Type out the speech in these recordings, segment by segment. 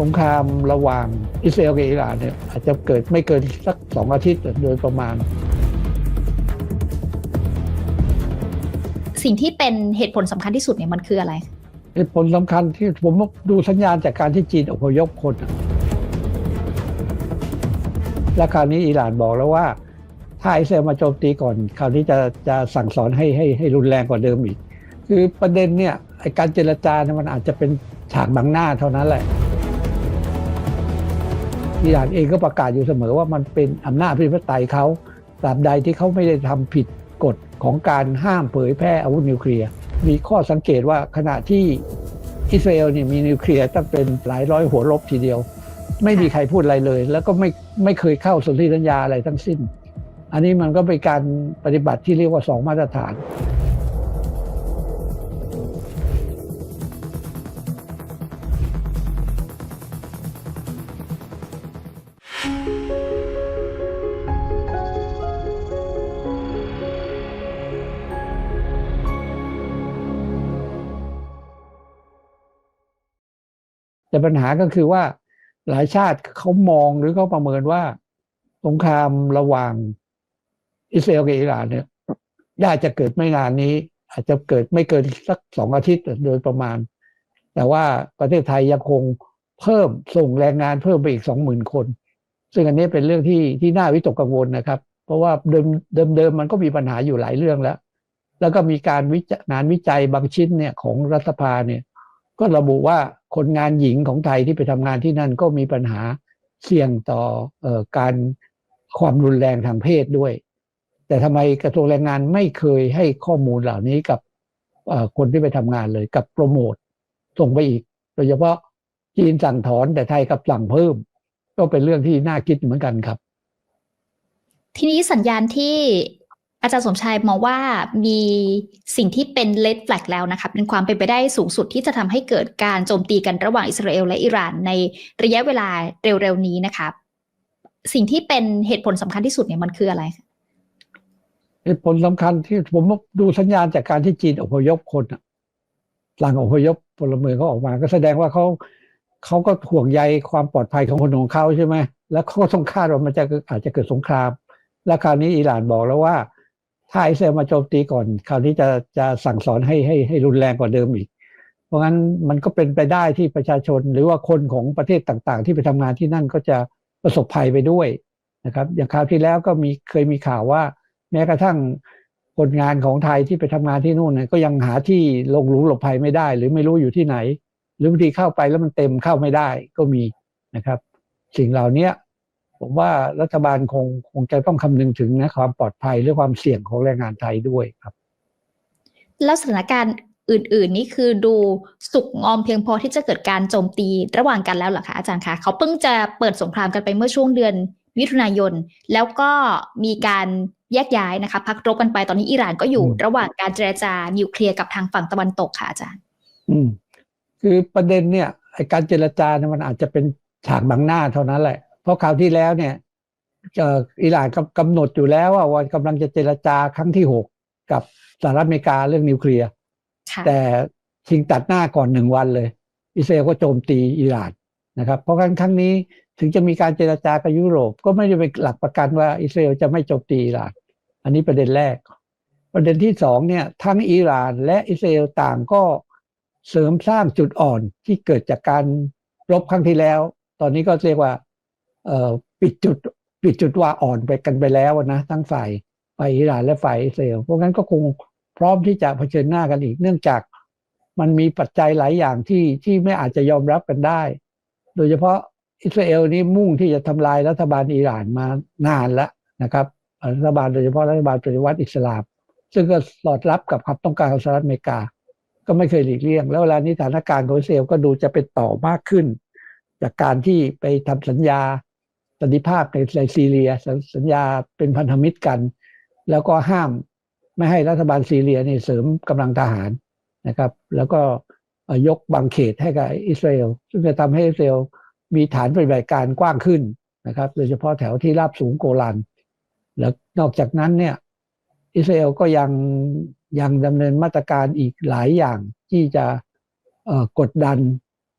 สงครามระหว่างอิสราเอลกับอิหร่านเนี่ยอาจจะเกิดไม่เกินสักสองอาทิตย์โดยประมาณ สิ่งที่เป็นเหตุผลสำคัญที่สุดเนี่ยมันคืออะไร เหตุผลสำคัญที่ผมดูสัญญาณจากการที่จีนอพยพคนอะและคราวนี้อิหร่านบอกแล้วว่า ถ้าอิสราเอลมาโจมตีก่อน คราวนี้จะจะสั่งสอนให้ให้ให้รุนแรงกว่าเดิมอีก คือประเด็นเนี่ยไอการเจรจาเนี่ยมันอาจจะเป็นฉากบังหน้าเท่านั้นแหละ อิหร่านเองก็ประกาศอยู่เสมอว่ามันเป็นอำนาจพิพไตยเขาตราบใดที่เขาไม่ได้ทำผิดกฎของการห้ามเผยแพร่อาวุธนิวเคลียร์ มีข้อสังเกตว่าขณะที่อิสราเอลเนี่ยมีนิวเคลียร์ตั้งเป็นหลายร้อยหัวรบทีเดียว ไม่มีใครพูดอะไรเลย แล้วก็ไม่ไม่เคยเข้าสนธิสัญญาอะไรทั้งสิ้น อันนี้มันก็เป็นการปฏิบัติที่เรียกว่าสองมาตรฐาน แต่ปัญหาก็คือว่าหลายชาติเขามองหรือเขาประเมินว่าสงครามระหว่างอิสราเอลกับอิหร่านเนี่ยน่าจะเกิดไม่นานนี้ อาจจะเกิดไม่เกินสักสองอาทิตย์โดยประมาณ แต่ว่าประเทศไทยยังคงเพิ่มส่งแรงงานเพิ่มไปอีกสองหมื่นคน ซึ่งอันนี้เป็นเรื่องที่ที่น่าวิตกกังวลนะครับ เพราะว่าเดิมเดิมเดิมมันก็มีปัญหาอยู่หลายเรื่องแล้ว แล้วก็มีการวิจงานวิจัยบางชิ้นเนี่ยของรัฐสภาเนี่ยก็ระบุว่าคนงานหญิงของไทยที่ไปทำงานที่นั่นก็มีปัญหาเสี่ยงต่ออการความรุนแรงทางเพศด้วย แต่ทำไมกระทรวงแรงงานไม่เคยให้ข้อมูลเหล่านี้กับคนที่ไปทำงานเลยกับโปรโมทส่งไปอีก โดยเฉพาะจีนสั่งถอนแต่ไทยกับสั่งเพิ่ม ก็เป็นเรื่องที่น่าคิดเหมือนกันครับ ทีนี้สัญญาณที่อาจารย์สมชายมองว่ามีสิ่งที่เป็นเลดแฟลกแล้วนะคะเป็นความเป็นไปได้สูงสุดที่จะทำให้เกิดการโจมตีกันระหว่างอิสราเอลและอิหร่านในระยะเวลาเร็วๆนี้นะคะสิ่งที่เป็นเหตุผลสำคัญที่สุดเนี่ยมันคืออะไรคะเหตุผลสำคัญที่ผมดูสัญญาณจากการที่จีนอพยพคนอะหลังอพยพพลเมืองเขาออกมา ก็แสดงว่าเขา เขาก็ห่วงใยความปลอดภัยของคนของเขาใช่ไหมแล้วเขาก็ต้องคาดว่ามันจะอาจจะเกิดสงคราม แล้วคราวนี้อิหร่านบอกแล้วว่า ถ้าอิสราเอลมาโจมตีก่อน คราวนี้จะจะสั่งสอนให้ให้ให้รุนแรงกว่าเดิมอีก เพราะงั้นมันก็เป็นไปได้ที่ประชาชนหรือว่าคนของประเทศต่างๆ ที่ไปทำงานที่นั่นก็จะประสบภัยไปด้วยนะครับ อย่างคราวที่แล้วก็มีเคยมีข่าวว่า แม้กระทั่งคนงานของไทยที่ไปทำงานที่นู่นก็ยังหาที่ลงหลุมหลบภัยไม่ได้ หรือไม่รู้อยู่ที่ไหน หรือบางทีเข้าไปแล้วมันเต็มเข้าไม่ได้ก็มีนะครับ สิ่งเหล่านี้ผมว่ารัฐบาลคงคงจะต้องคำนึงถึงนะความปลอดภัยหรือความเสี่ยงของแรงงานไทยด้วยครับ แล้วสถานการณ์อื่น ๆ นี่คือดูสุกงอมเพียงพอที่จะเกิดการโจมตีระหว่างกันแล้วเหรอคะอาจารย์คะเขาเพิ่งจะเปิดสงครามกันไปเมื่อช่วงเดือนมิถุนายน แล้วก็มีการแยกย้ายนะคะพักรบกันไปตอนนี้อิหร่านก็อยู่อืมระหว่างการเจรจานิวเคลียร์กับทางฝั่งตะวันตกค่ะอาจารย์ อืม คือประเด็นเนี่ยไอการเจรจาเนี่ยมันอาจจะเป็นฉากบังหน้าเท่านั้นแหละ เพราะคราวที่แล้วเนี่ยเอ่ออิหร่านกำกำหนดอยู่แล้วว่าวันกำลังจะเจรจาครั้งที่หกกับสหรัฐอเมริกาเรื่องนิวเคลียร์ค่ะแต่ชิงตัดหน้าก่อนหนึ่งวันเลย อิสราเอลก็โจมตีอิหร่านนะครับ เพราะงั้นครั้งนี้ถึงจะมีการเจรจากับยุโรป ก็ไม่ได้เป็นหลักประกันว่าอิสราเอลจะไม่โจมตีอิหร่าน อันนี้ประเด็นแรก ประเด็นที่สองเนี่ยทั้งอิหร่านและอิสราเอลต่างก็ เสริมสร้างจุดอ่อนที่เกิดจากการรบครั้งที่แล้ว ตอนนี้ก็เรียกว่าปิดจุดปิดจุดว่าอ่อนไปกันไปแล้วนะทั้งฝ่ายฝ่ายอิหร่านและฝ่ายอิสราเอลเพราะงั้นก็คงพร้อมที่จะเผชิญหน้ากันอีก เนื่องจากมันมีปัจจัยหลายอย่างที่ที่ไม่อาจจะยอมรับกันได้ โดยเฉพาะอิสราเอลนี่มุ่งที่จะทำลายรัฐบาลอิหร่านมานานแล้วนะครับ รัฐบาลโดยเฉพาะรัฐบาลปฏิวัติอิสลาม ซึ่งก็สอดรับกับความต้องการของสหรัฐอเมริกา ก็ไม่เคยหลีกเลี่ยง แล้วเวลานี้สถานการณ์ของอิสราเอลก็ดูจะเป็นต่อมากขึ้น จากการที่ไปทำสัญญาสันติภาพในในซีเรียสัญญาเป็นพันธมิตรกัน แล้วก็ห้ามไม่ให้รัฐบาลซีเรียนี่เสริมกำลังทหารนะครับ แล้วก็ยกบางเขตให้กับอิสราเอลซึ่งจะทำให้อิสราเอลมีฐานปฏิบัติการกว้างขึ้นนะครับ โดยเฉพาะแถวที่ราบสูงโกลันแล้วนอกจากนั้นเนี่ย อิสราเอลก็ยังยังดำเนินมาตรการอีกหลายอย่างที่จะเอ่อกดดัน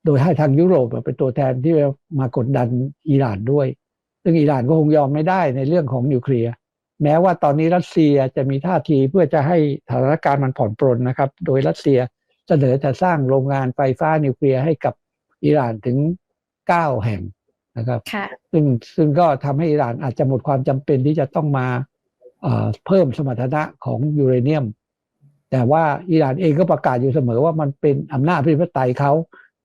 โดยให้ทางยุโรปเป็นตัวแทนที่มากดดันอิหร่านด้วย ซึ่งอิหร่านก็คงยอมไม่ได้ในเรื่องของนิวเคลียร์แม้ว่าตอนนี้รัสเซียจะมีท่าทีเพื่อจะให้สถานการณ์มันผ่อนปรนนะครับ โดยรัสเซียเสนอจะสร้างโรงงานไฟฟ้านิวเคลียร์ให้กับอิหร่านถึง 9 แห่งนะครับค่ะซึ่งซึ่งก็ทำให้อิหร่านอาจจะหมดความจำเป็นที่จะต้องมาเอ่อ เพิ่มสมรรถนะของยูเรเนียม แต่ว่าอิหร่านเองก็ประกาศอยู่เสมอว่ามันเป็นอำนาจอธิปไตยเขา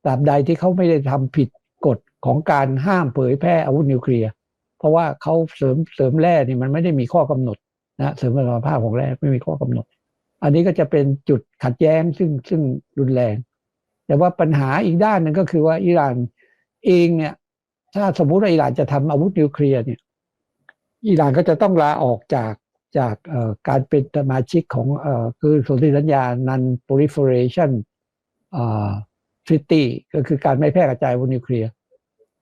ตราบใดที่เขาไม่ได้ทำผิดกฎของการห้ามเผยแพร่อาวุธนิวเคลียร์ เพราะว่าเขาเสริมเสริมแร่นี่มันไม่ได้มีข้อกำหนดนะเสริมคุณภาพของแร่ไม่มีข้อกำหนด อันนี้ก็จะเป็นจุดขัดแย้งซึ่งซึ่งรุนแรง แต่ว่าปัญหาอีกด้านหนึ่งก็คือว่าอิหร่านเองเนี่ยถ้าสมมุติว่าอิหร่านจะทำอาวุธนิวเคลียร์เนี่ยอิหร่านก็จะต้องลาออกจาก จากการเป็นสมาชิกของอคือสนธิสัญญา non proliferation เอ่อ treaty ก็คือการไม่แพร่กระจายวุธนิวเคลียร์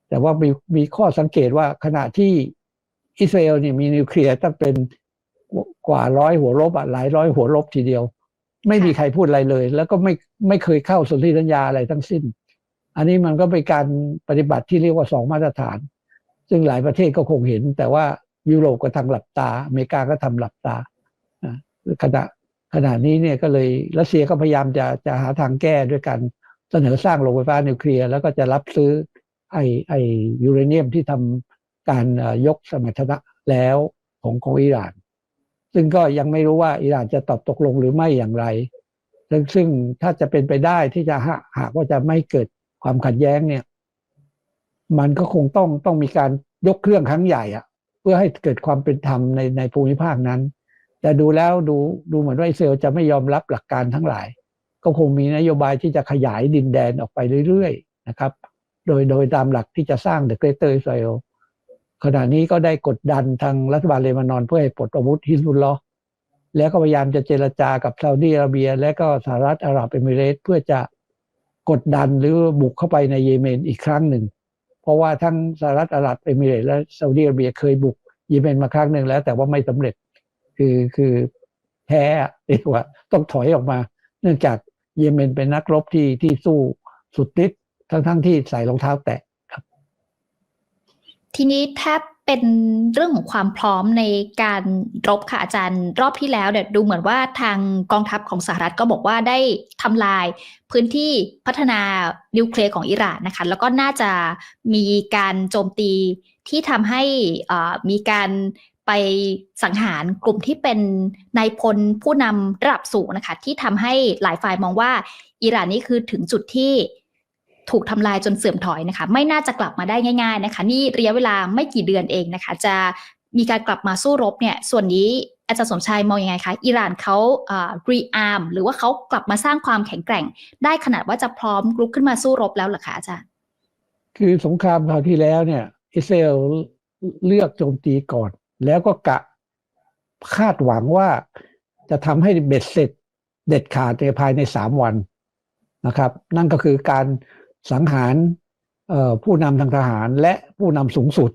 แต่ว่ามีมีข้อสังเกตว่าขณะที่อิสราเอลเนี่ยมีนิวเคลียร์ตั้งเป็นกว่าร้อยหัวรบอะหลายร้อยหัวรบทีเดียว ไม่มีใครพูดอะไรเลย แล้วก็ไม่ไม่เคยเข้าสนธิสัญญาอะไรทั้งสิ้น อันนี้มันก็เป็นการปฏิบัติที่เรียกว่าสองมาตรฐาน ซึ่งหลายประเทศก็คงเห็น แต่ว่า ยุโรปก็ทำหลับตา อเมริกาก็ทำหลับตาขณะขณะนี้เนี่ยก็เลยรัสเซียก็พยายามจะจะหาทางแก้ด้วยการเสนอสร้างโรงไฟฟ้านิวเคลียร์แล้วก็จะรับซื้อไอไอยูเรเนียมที่ทำการยกสมรรถนะแล้วของของอิหร่าน ซึ่งก็ยังไม่รู้ว่าอิหร่านจะตอบตกลงหรือไม่อย่างไร ซึ่งซึ่งถ้าจะเป็นไปได้ที่จะหาหากว่าจะไม่เกิดความขัดแย้งเนี่ย มันก็คงต้องต้องมีการยกเครื่องครั้งใหญ่อะ เพื่อให้เกิดความเป็นธรรมในในภูมิภาคนั้น แต่ดูแล้วดูดูเหมือนว่าอิสราเอลจะไม่ยอมรับหลักการทั้งหลาย ก็คงมีนโยบายที่จะขยายดินแดนออกไปเรื่อยๆนะครับ โดยโดยตามหลักที่จะสร้าง The Greater Israel ขณะนี้ก็ได้กดดันทางรัฐบาลเลบานอนเพื่อให้ปลดอาวุธฮิสบุลลอฮ์แล้วก็พยายามจะเจรจากับซาอุดีอาระเบีย และก็สหรัฐอาหรับเอมิเรตเพื่อจะกดดันหรือบุกเข้าไปในเยเมนอีกครั้งหนึ่ง เพราะว่าทั้งสหรัฐอาหรับเอมิเรตและซาอุดีอาระเบียเคยบุกเยเมนมาครั้งหนึ่งแล้ว แต่ว่าไม่สำเร็จคือคือแพ้อะเรียกว่าต้องถอยออกมา เนื่องจากเยเมนเป็นนักรบที่ที่สู้สุดฤทธิ์ทั้งทั้งที่ใส่รองเท้าแตะครับ ทีนี้ถ้า เป็นเรื่องของความพร้อมในการรบค่ะอาจารย์ รอบที่แล้วเนี่ยดูเหมือนว่าทางกองทัพของสหรัฐก็บอกว่าได้ทำลายพื้นที่พัฒนานิวเคลียร์ของอิหร่านนะคะ แล้วก็น่าจะมีการโจมตีที่ทำให้อ่ามีการไปสังหารกลุ่มที่เป็นนายพลผู้นำระดับสูงนะคะ ที่ทำให้หลายฝ่ายมองว่าอิหร่านนี่คือถึงจุดที่ ถูกทำลายจนเสื่อมถอยนะคะ ไม่น่าจะกลับมาได้ง่าย ๆนะคะ นี่ระยะเวลาไม่กี่เดือนเองนะคะ จะมีการกลับมาสู้รบเนี่ยส่วนนี้อาจารย์สมชายมองยังไงคะ อิหร่านเขาอ่ารีอาร์มหรือว่าเขากลับมาสร้างความแข็งแกร่ง ได้ขนาดว่าจะพร้อมลุกขึ้นมาสู้รบแล้วหรอคะอาจารย์ คือสงครามคราวที่แล้วเนี่ยอิสราเอลเลือกโจมตีก่อน แล้วก็กะคาดหวังว่าจะทำให้เบ็ดเสร็จเด็ดขาดในภายในสามวันนะครับ นั่นก็คือการ สังหารผู้นำทางทหารและผู้นำสูงสุด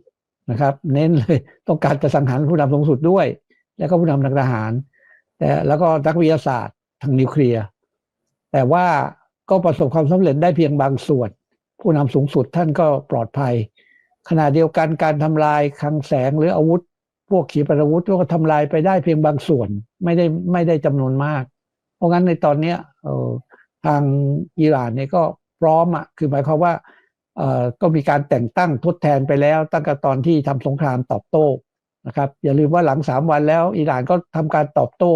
นะครับ เน้นเลยต้องการจะสังหารผู้นำสูงสุดด้วย แล้วก็ผู้นำทางทหาร แต่แล้วก็นักวิทยาศาสตร์ทางนิวเคลียร์แต่ว่าก็ประสบความสำเร็จได้เพียงบางส่วน ผู้นำสูงสุดท่านก็ปลอดภัย ขณะเดียวกันการทำลายคลังแสงหรืออาวุธ พวกขีปนาวุธก็ทำลายไปได้เพียงบางส่วนไม่ได้ไม่ได้จำนวนมาก เพราะงั้นในตอนเนี้ยทางอิหร่านเนี่ยก็ พร้อมอะคือหมายความว่าก็มีการแต่งตั้งทดแทนไปแล้วตั้งแต่ตอนที่ทำสงครามตอบโต้นะครับอย่าลืมว่าหลังสามวันแล้ว อิหร่านก็ทำการตอบโต้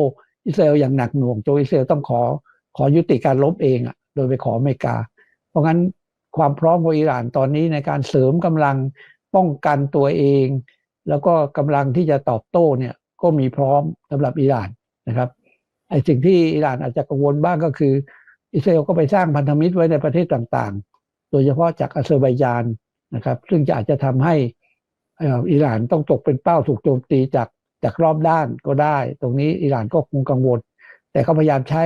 อิสราเอลอย่างหนักหน่วงโดยอิสราเอลต้องขอขอยุติการลบเองอะโดยไปขออเมริกา เพราะงั้นความพร้อมของอิหร่านตอนนี้ในการเสริมกำลังป้องกันตัวเอง แล้วก็กำลังที่จะตอบโต้เนี่ยก็มีพร้อมสำหรับอิหร่านนะครับไอ้สิ่งที่อิหร่านอาจจะกังวลบ้างก็คือ อิสราเอลก็ไปสร้างพันธมิตรไว้ในประเทศต่างๆ โดยเฉพาะจากอาเซอร์ไบจานนะครับ ซึ่งจะอาจจะทำให้อิหร่านต้องตกเป็นเป้าถูกโจมตีจากจากรอบด้านก็ได้ ตรงนี้อิหร่านก็คงกังวล แต่เขาพยายามใช้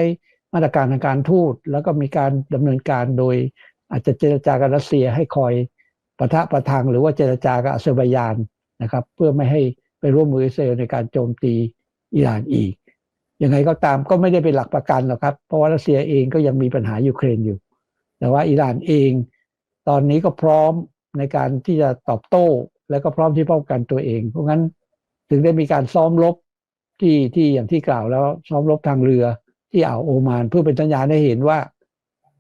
มาตรการทางการทูตแล้วก็มีการดำเนินการโดยอาจจะเจรจากับรัสเซียให้คอยปะทะประทังหรือว่าเจรจากับอาเซอร์ไบจานนะครับ เพื่อไม่ให้ไปร่วมมืออิสราเอลในการโจมตีอิหร่านอีก ยังไงก็ตามก็ไม่ได้เป็นหลักประกันหรอกครับ เพราะว่ารัสเซียเองก็ยังมีปัญหายูเครนอยู่ แต่ว่าอิหร่านเอง ตอนนี้ก็พร้อมในการที่จะตอบโต้ แล้วก็พร้อมที่ป้องกันตัวเอง เพราะงั้นถึงได้มีการซ้อมรบที่ที่อย่างที่กล่าวแล้วซ้อมรบทางเรือที่อ่าวโอมานเพื่อเป็นสัญญาณให้เห็นว่า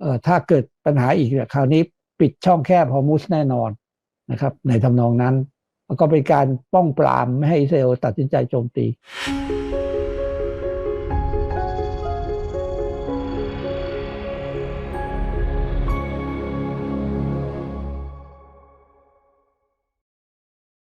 เอ่อถ้าเกิดปัญหาอีกเนี่ยคราวนี้ปิดช่องแคบฮอร์มุสแน่นอนนะครับ ในทำนองนั้นแล้วก็เป็นการป้องปรามไม่ให้อิสราเอลตัดสินใจโจมตี